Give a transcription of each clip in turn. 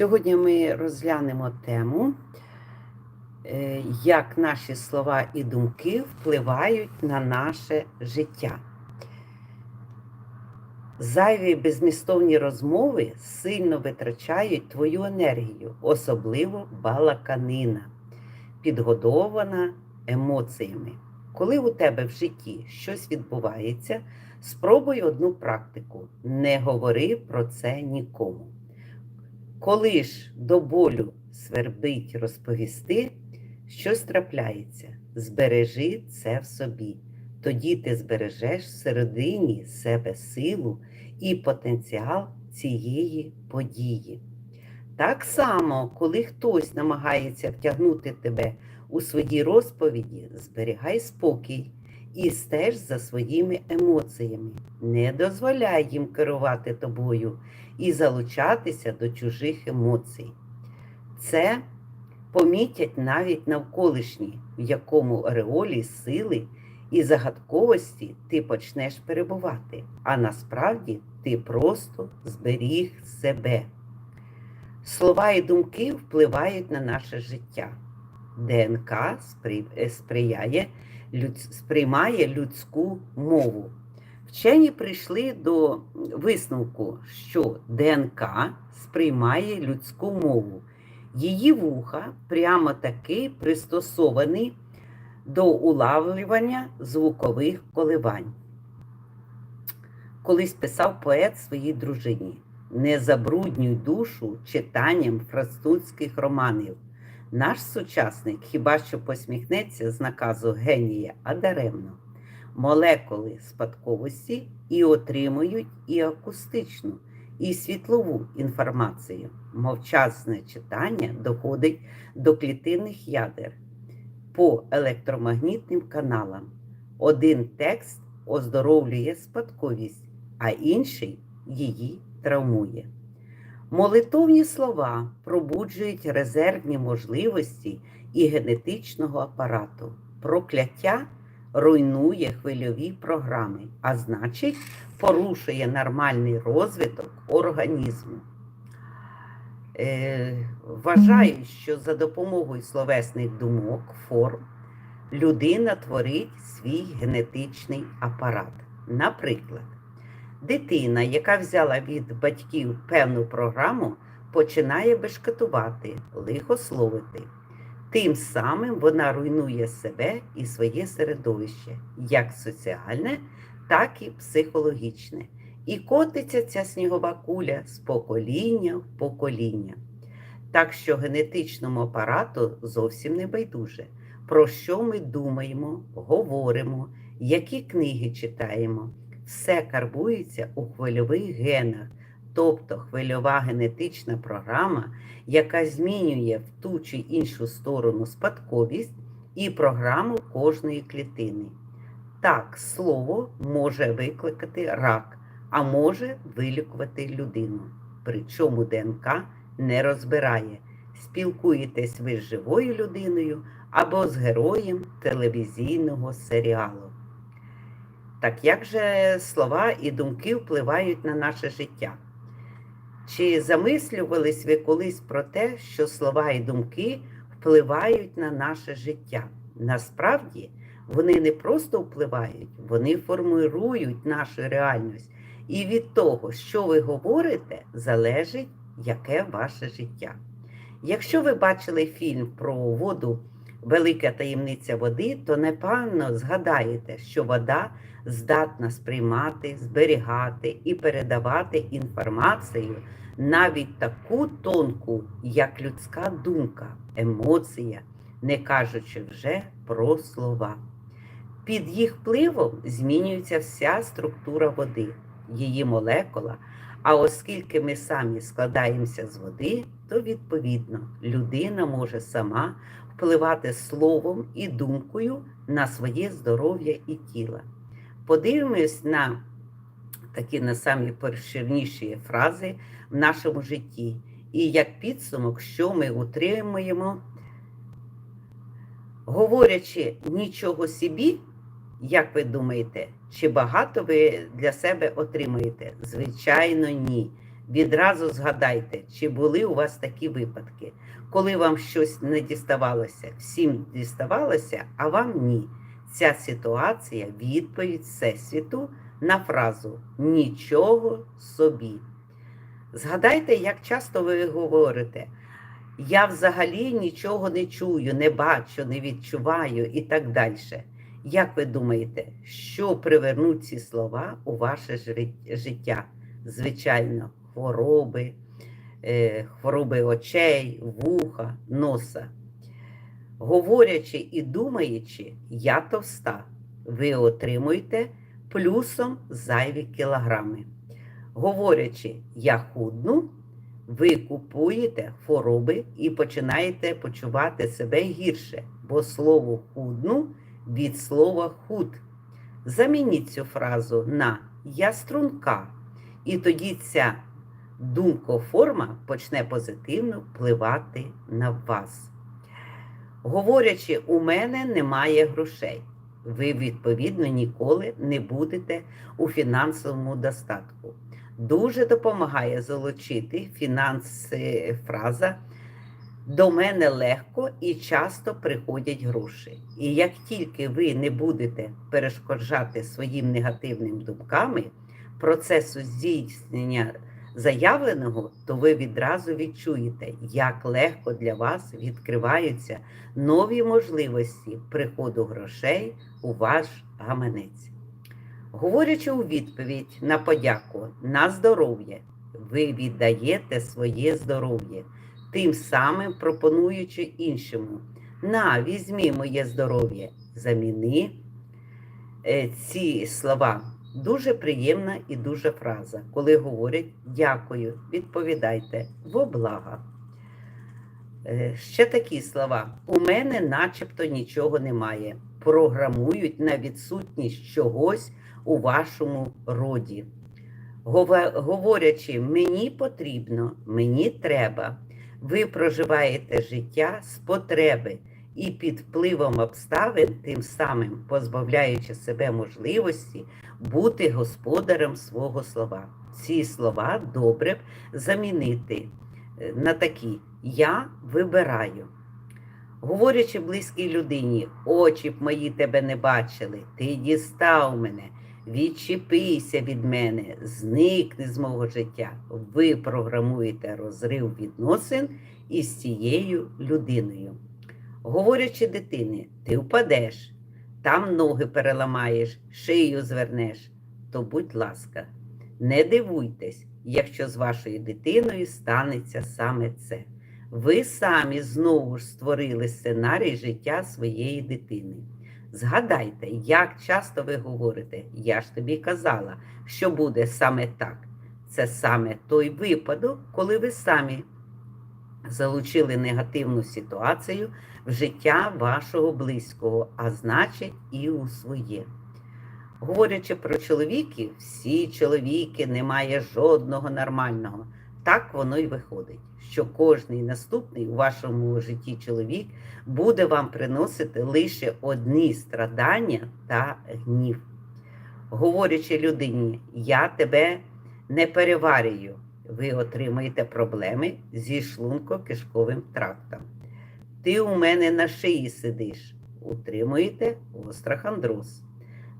Сьогодні ми розглянемо тему, е, як наші слова і думки впливають на наше життя. Зайві безмістовні розмови сильно витрачають твою енергію, особливо балаканина, підгодована емоціями. Коли у тебе в житті щось відбувається, спробуй одну практику: не говори про це нікому. Коли ж до болю свербить розповісти, щось трапляється, збережи це в собі. Тоді ти збережеш всередині себе силу і потенціал цієї події. Так само, коли хтось намагається втягнути тебе у свої розповіді, зберігай спокій і стеж за своїми емоціями. Не дозволяй їм керувати тобою і залучатися до чужих емоцій. Це помітять навіть навколишні, в якому ореолі сили і загадковості ти почнеш перебувати, а насправді ти просто зберіг себе. Слова і думки впливають на наше життя. ДНК сприяє, сприймає людську мову. Вчені прийшли до висновку, що ДНК сприймає людську мову. Її вуха прямо таки пристосовані до улавлювання звукових коливань. Колись писав поет своїй дружині: не забруднюй душу читанням французьких романів. Наш сучасник хіба що посміхнеться з наказу генія, а даремно. Молекули спадковості і отримують і акустичну, і світлову інформацію. Мовчазне читання доходить до клітинних ядер по електромагнітним каналам. Один текст оздоровлює спадковість, а інший її травмує. Молитовні слова пробуджують резервні можливості і генетичного апарату. Прокляття руйнує хвильові програми, а значить, порушує нормальний розвиток організму. Е, Вважаю, що за допомогою словесних думок, форм людина творить свій генетичний апарат. Наприклад, дитина, яка взяла від батьків певну програму, починає бешкетувати, лихословити. Тим самим вона руйнує себе і своє середовище, як соціальне, так і психологічне. І котиться ця снігова куля з покоління в покоління. Так що генетичному апарату зовсім не байдуже, про що ми думаємо, говоримо, які книги читаємо. Все карбується у хвильових генах, тобто хвильова генетична програма, яка змінює в ту чи іншу сторону спадковість і програму кожної клітини. Так, слово може викликати рак, а може вилікувати людину. Причому ДНК не розбирає, спілкуєтесь ви з живою людиною або з героєм телевізійного серіалу. Так як же слова і думки впливають на наше життя? Чи замислювались ви колись про те, що слова і думки впливають на наше життя? Насправді вони не просто впливають, вони формирують нашу реальність. І від того, що ви говорите, залежить, яке ваше життя. Якщо ви бачили фільм про воду, велика таємниця води, то непевно згадаєте, що вода здатна сприймати, зберігати і передавати інформацію навіть таку тонку, як людська думка, емоція, не кажучи вже про слова. Під їх впливом змінюється вся структура води, її молекула. А оскільки ми самі складаємося з води, то відповідно людина може сама впливати словом і думкою на своє здоров'я і тіло. Подивимось на такі на самі перширніші фрази в нашому житті. І як підсумок, що ми утримуємо, говорячи нічого собі, як ви думаєте, чи багато ви для себе отримаєте? Звичайно, ні. Відразу згадайте, чи були у вас такі випадки, коли вам щось не діставалося, всім діставалося, а вам ні. Ця ситуація відповідь Всесвіту на фразу нічого собі. Згадайте, як часто ви говорите, я взагалі нічого не чую, не бачу, не відчуваю і так далі. Як ви думаєте, що привернуть ці слова у ваше життя? Звичайно, хвороби, е, хвороби очей, вуха, носа. Говорячи і думаючи, я товста, ви отримуєте плюсом зайві кілограми. Говорячи, я худну, ви купуєте хвороби і починаєте почувати себе гірше, бо слово худну від слова худ. Замініть цю фразу на я струнка, і тоді ця думкоформа почне позитивно впливати на вас. Говорячи, у мене немає грошей. Ви, відповідно, ніколи не будете у фінансовому достатку. Дуже допомагає залучити фінанси фраза до мене легко і часто приходять гроші. І як тільки ви не будете перешкоджати своїм негативним думками процесу здійснення заявленого, то ви відразу відчуєте, як легко для вас відкриваються нові можливості приходу грошей у ваш гаманець. Говорячи у відповідь на подяку на здоров'я, ви віддаєте своє здоров'я, тим самим пропонуючи іншому. На, візьми моє здоров'я, заміни е, ці слова. Дуже приємна і дуже фраза, коли говорять дякую, відповідайте во блага. Е, Ще такі слова. У мене начебто нічого немає. Програмують на відсутність чогось у вашому роді. Говорячи, мені потрібно, мені треба, ви проживаєте життя з потреби і під впливом обставин, тим самим позбавляючи себе можливості бути господарем свого слова. Ці слова добре б замінити е, на такі Я вибираю. Говорячи близькій людині, очі б мої тебе не бачили, ти дістав мене, відчепися від мене, зникни з мого життя. Ви програмуєте розрив відносин із цією людиною. Говорячи дитині, ти впадеш, там ноги переламаєш, шию звернеш, то будь ласка, не дивуйтесь, якщо з вашою дитиною станеться саме це. Ви самі знову ж створили сценарій життя своєї дитини. Згадайте, як часто ви говорите, я ж тобі казала, що буде саме так. Це саме той випадок, коли ви самі залучили негативну ситуацію в життя вашого близького, а значить і у своє. Говорячи про чоловіків, всі чоловіки немає жодного нормального. Так воно й виходить, що кожний наступний у вашому житті чоловік буде вам приносити лише одні страдання та гнів. Говорячи людині, я тебе не переварюю, ви отримаєте проблеми зі шлунко-кишковим трактом. Ти у мене на шиї сидиш, утримуєте острахандроз.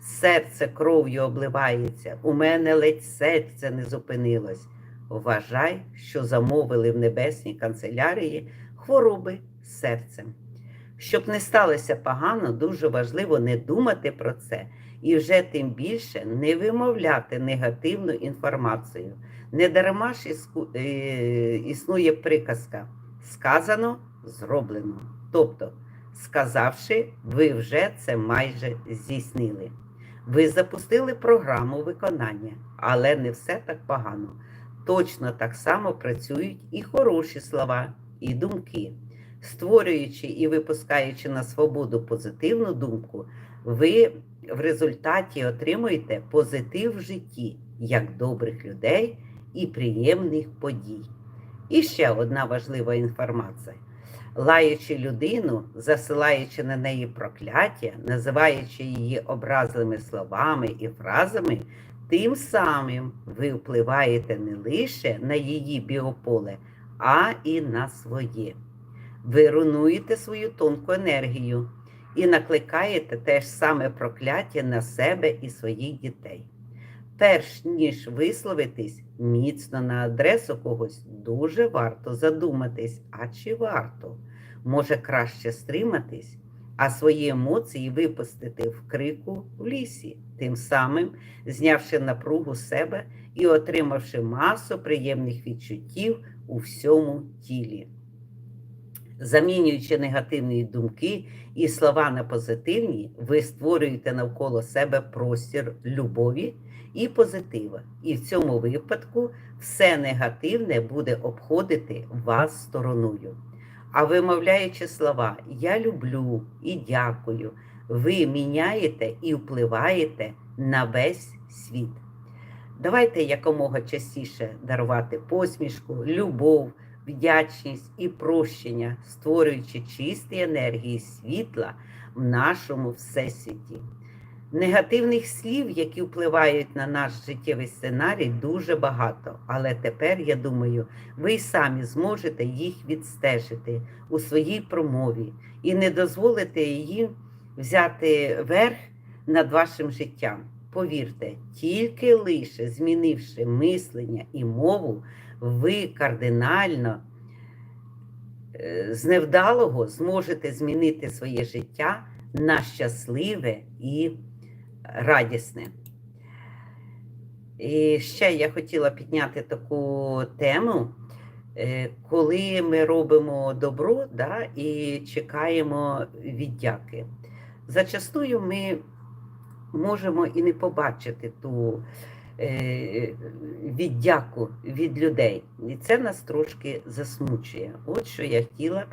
Серце кров'ю обливається, у мене ледь серце не зупинилось. Вважай, що замовили в небесній канцелярії хвороби серцем. Щоб не сталося погано, дуже важливо не думати про це і вже тим більше не вимовляти негативну інформацію. Не дарма ж е, існує приказка сказано, зроблено. Тобто, сказавши, ви вже це майже здійснили. Ви запустили програму виконання, але не все так погано. Точно так само працюють і хороші слова, і думки. Створюючи і випускаючи на свободу позитивну думку, ви в результаті отримуєте позитив в житті як добрих людей і приємних подій. І ще одна важлива інформація. Лаючи людину, засилаючи на неї прокляття, називаючи її образливими словами і фразами, Тим самим ви впливаєте не лише на її біополе, а і на своє. Ви руйнуєте свою тонку енергію і накликаєте те ж саме прокляття на себе і своїх дітей. Перш ніж висловитись міцно на адресу когось, дуже варто задуматись, а чи варто? Може краще стриматись, а свої емоції випустити в крику в лісі, тим самим знявши напругу себе і отримавши масу приємних відчуттів у всьому тілі. Замінюючи негативні думки і слова на позитивні, ви створюєте навколо себе простір любові і позитива. І в цьому випадку все негативне буде обходити вас стороною. А вимовляючи слова Я люблю і дякую, ви міняєте і впливаєте на весь світ. Давайте якомога частіше дарувати посмішку, любов, вдячність і прощення, створюючи чисті енергії світла в нашому всесвіті. Негативних слів, які впливають на наш життєвий сценарій, дуже багато, але тепер, я думаю, ви й самі зможете їх відстежити у своїй промові і не дозволите їм взяти верх над вашим життям. Повірте, тільки лише змінивши мислення і мову, ви кардинально е, з невдалого зможете змінити своє життя на щасливе і радісне. І ще я хотіла підняти таку тему, е, коли ми робимо добро да, і чекаємо віддяки. Зачастую ми можемо і не побачити ту е, віддяку від людей. І це нас трошки засмучує. От що я хотіла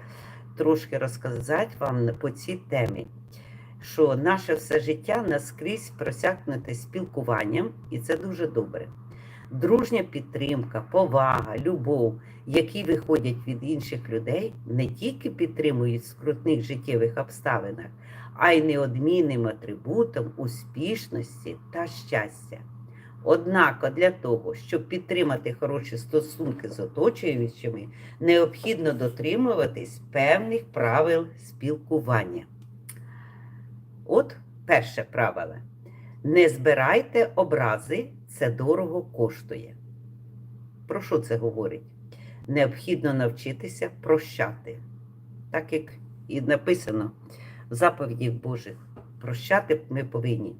трошки розказати вам по цій темі що наше все життя наскрізь просякнуте спілкуванням, і це дуже добре. Дружня підтримка, повага, любов, які виходять від інших людей, не тільки підтримують в скрутних життєвих обставинах, а й неодмінним атрибутом успішності та щастя. Однак для того, щоб підтримати хороші стосунки з оточуючими, необхідно дотримуватись певних правил спілкування. От перше правило. Не збирайте образи, це дорого коштує. Про що це говорить? Необхідно навчитися прощати. Так як і написано в заповідях Божих. Прощати ми повинні.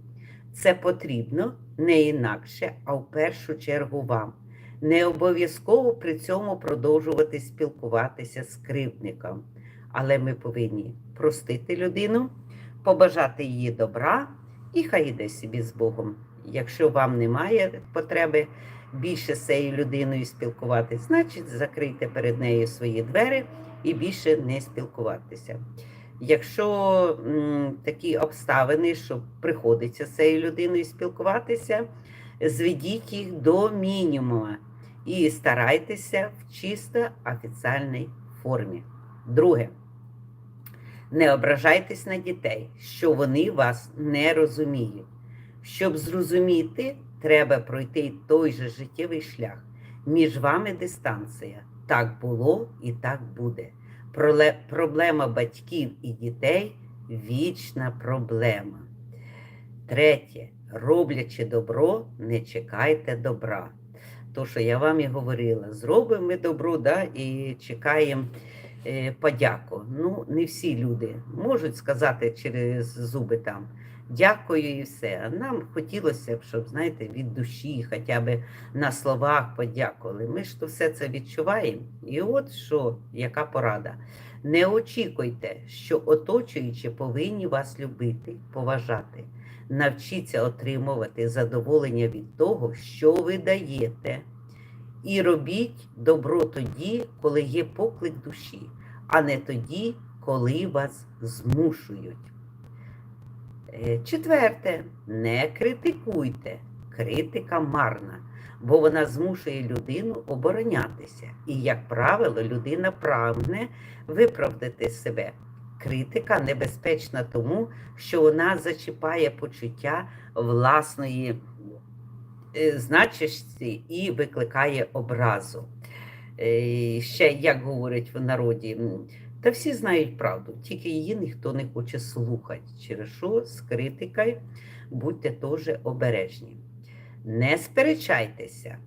Це потрібно не інакше, а в першу чергу вам. Не обов'язково при цьому продовжувати спілкуватися з кривдником. Але ми повинні простити людину побажати її добра і хай йде собі з Богом. Якщо вам немає потреби більше з цією людиною спілкуватися, значить закрийте перед нею свої двері і більше не спілкуватися. Якщо м, такі обставини, що приходиться з цією людиною спілкуватися, зведіть їх до мінімуму і старайтеся в чисто офіціальній формі. Друге. Не ображайтесь на дітей, що вони вас не розуміють. Щоб зрозуміти, треба пройти той же життєвий шлях. Між вами дистанція. Так було і так буде. Проблема батьків і дітей вічна проблема. Третє. Роблячи добро, не чекайте добра. То, що я вам і говорила, зробимо ми добро да, і чекаємо. Е, подяку. Ну, не всі люди можуть сказати через зуби там дякую і все. А нам хотілося б, щоб, знаєте, від душі, хоча б на словах подякували. Ми ж то все це відчуваємо. І от що, яка порада. Не очікуйте, що оточуючі повинні вас любити, поважати. Навчіться отримувати задоволення від того, що ви даєте. І робіть добро тоді, коли є поклик душі, а не тоді, коли вас змушують. Е, четверте, не критикуйте. Критика марна, бо вона змушує людину оборонятися. І, як правило, людина прагне виправдати себе. Критика небезпечна тому, що вона зачіпає почуття власної е, і викликає образу. Е, Ще як говорять в народі, та всі знають правду, тільки її ніхто не хоче слухати. Через що з критикою будьте теж обережні. Не сперечайтеся,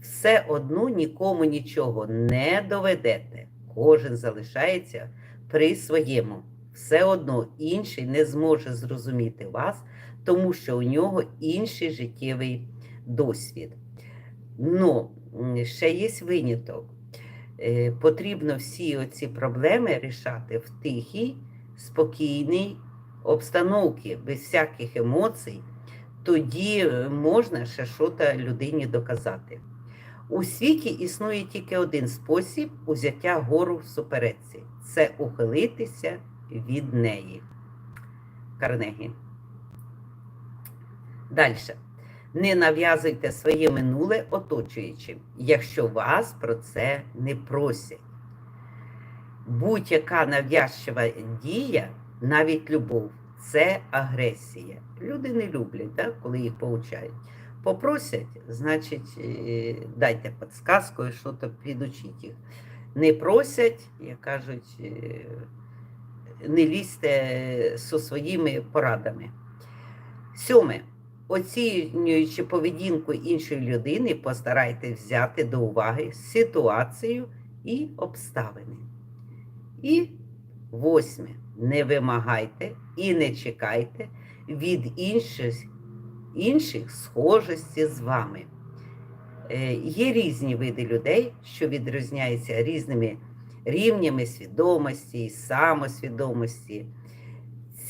все одно нікому нічого не доведете. Кожен залишається при своєму. Все одно інший не зможе зрозуміти вас, тому що у нього інший життєвий досвід. Ну, ще є виняток. Е, Потрібно всі оці проблеми рішати в тихій, спокійній обстановці, без всяких емоцій. Тоді е, можна ще щось людині доказати. У світі існує тільки один спосіб узяття гору в суперечці це ухилитися від неї. Карнегі. Далі. Не нав'язуйте своє минуле оточуючим, якщо вас про це не просять. Будь-яка нав'язчива дія, навіть любов, це агресія. Люди не люблять, да, коли їх poučають. Попросять, значить, е, дайте підсказку, що то підучіть їх. Не просять, як кажуть, е, не лізьте зі своїми порадами. Сьоме. Оцінюючи поведінку іншої людини, постарайтесь взяти до уваги ситуацію і обставини. І восьме. Не вимагайте і не чекайте від інших, інших схожості з вами. Е, Є різні види людей, що відрізняються різними рівнями свідомості і самосвідомості.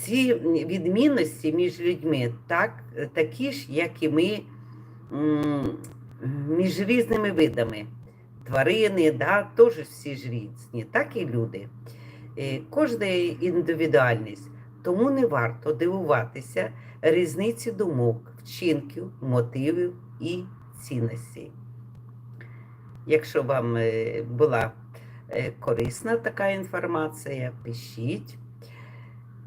Ці відмінності між людьми так, такі ж, як і ми між різними видами. Тварини, да, теж всі ж різні, так і люди. Е, Кожна індивідуальність. Тому не варто дивуватися різниці думок, вчинків, мотивів і цінностей. Якщо вам е, була е, корисна така інформація, пишіть.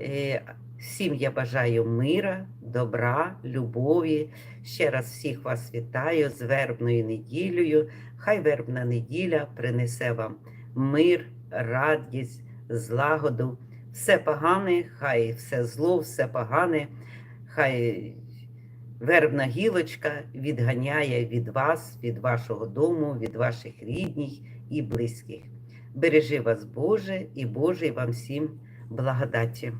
Е, Всім я бажаю мира, добра, любові. Ще раз всіх вас вітаю з вербною неділею. Хай вербна неділя принесе вам мир, радість, злагоду. Все погане, хай все зло, все погане, хай вербна гілочка відганяє від вас, від вашого дому, від ваших рідних і близьких. Бережи вас, Боже, і Божий вам всім благодаті.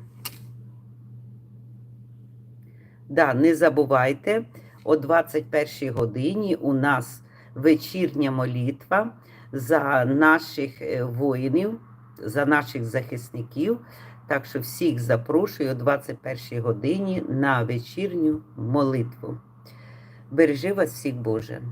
Да, не забувайте, о 21 годині у нас вечірня молитва за наших е, воїнів, за наших захисників. Так що всіх запрошую о 21 годині на вечірню молитву. Бережи вас всіх, Боже.